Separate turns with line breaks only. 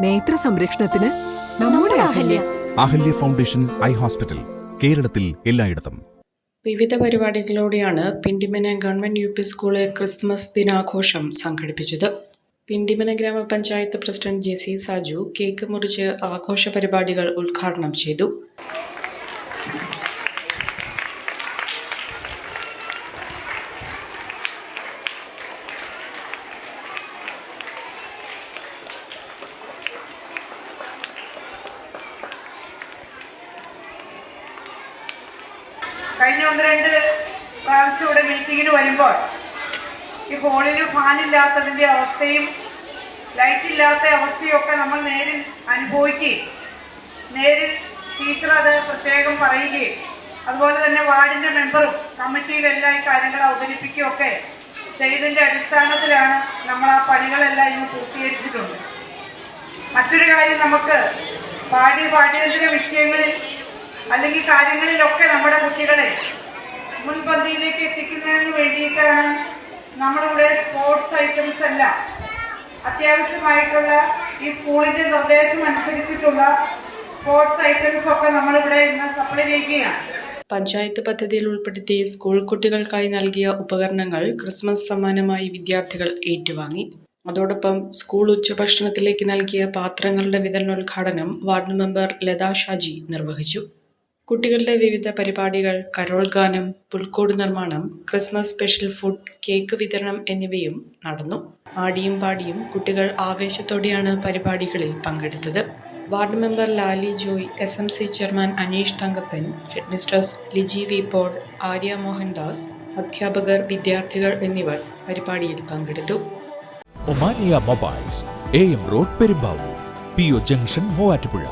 നേത്ര സംരക്ഷണത്തിന് നമ്മുടെ Ahalya.
Ahalya. Foundation eye hospital കേരളത്തിൽ എല്ലായിടത്തും.
വിവിധ പരിപാടികളോടെയാണ് പിണ്ടിമന ഗവൺമെന്റ് യു പി സ്കൂളിൽ ക്രിസ്മസ് ദിനാഘോഷം സംഘടിപ്പിച്ചത്. പിണ്ടിമന ഗ്രാമപഞ്ചായത്ത് president J C Saju cake മുറിച്ച് ആഘോഷ പരിപാടികൾ ഉദ്ഘാടനം ചെയ്തു.
കഴിഞ്ഞ ഒന്ന് രണ്ട് പ്രാവശ്യം ഇവിടെ മീറ്റിങ്ങിന് വരുമ്പോൾ ഈ ഹോളിൽ ഫാനില്ലാത്തതിന്റെ അവസ്ഥയും ലൈറ്റ് ഇല്ലാത്ത അവസ്ഥയൊക്കെ നമ്മൾ നേരിൽ അനുഭവിക്കുകയും നേരിൽ ടീച്ചർ അത് പ്രത്യേകം പറയുകയും അതുപോലെ തന്നെ വാർഡിന്റെ മെമ്പറും കമ്മിറ്റിയിലെല്ലാം ഈ കാര്യങ്ങൾ അവതരിപ്പിക്കുകയൊക്കെ ചെയ്തതിന്റെ അടിസ്ഥാനത്തിലാണ് നമ്മൾ ആ പണികളെല്ലാം ഇന്ന് പൂർത്തീകരിച്ചിട്ടുണ്ട്. മറ്റൊരു കാര്യം നമുക്ക് പാഠ്യ പാഠ്യേതര വിഷയങ്ങളിൽ അല്ലെങ്കിൽ കാര്യങ്ങളിലൊക്കെ നമ്മുടെ കുട്ടികളെ മുൻപന്തിയിലേക്ക് എത്തിക്കുന്നതിന് വേണ്ടിയിട്ടാണ് നമ്മളിവിടെ സ്പോർട്സ് ഐറ്റംസ് എല്ലാം അത്യാവശ്യമായിട്ടുള്ള ഈ സ്കൂളിന്റെ നിർദ്ദേശം അനുസരിച്ചിട്ടുള്ള സ്പോർട്സ് ഐറ്റംസ് ഒക്കെ നമ്മളിവിടെ ഇന്ന് സപ്ലൈ ചെയ്യുകയാണ്.
പഞ്ചായത്ത് പദ്ധതിയിൽ ഉൾപ്പെടുത്തി സ്കൂൾ കുട്ടികൾക്കായി നൽകിയ ഉപകരണങ്ങൾ ക്രിസ്മസ് സമ്മാനമായി വിദ്യാർത്ഥികൾ ഏറ്റുവാങ്ങി. അതോടൊപ്പം സ്കൂൾ ഉച്ചഭക്ഷണത്തിലേക്ക് നൽകിയ പാത്രങ്ങളുടെ വിതരണോദ്ഘാടനം വാർഡ് മെമ്പർ ലതാ ഷാജി നിർവഹിച്ചു. കുട്ടികളുടെ വിവിധ പരിപാടികൾ കരോൾ ഗാനം പുൽക്കൂട് നിർമ്മാണം ക്രിസ്മസ് സ്പെഷ്യൽ ഫുഡ് കേക്ക് വിതരണം എന്നിവയും നടന്നു. ആടിയും പാടിയും കുട്ടികൾ ആവേശത്തോടെയാണ് പരിപാടികളിൽ പങ്കെടുത്തത്. Ward member Lali Joy S M C chairman Aneesh Thankappan head mistress Liji V pod Arya Mohandas അധ്യാപകർ വിദ്യാർത്ഥികൾ എന്നിവർ പരിപാടിയിൽ പങ്കെടുത്തു.
Omania mobiles A M road Perumbavoor P O junction Muvattupuzha.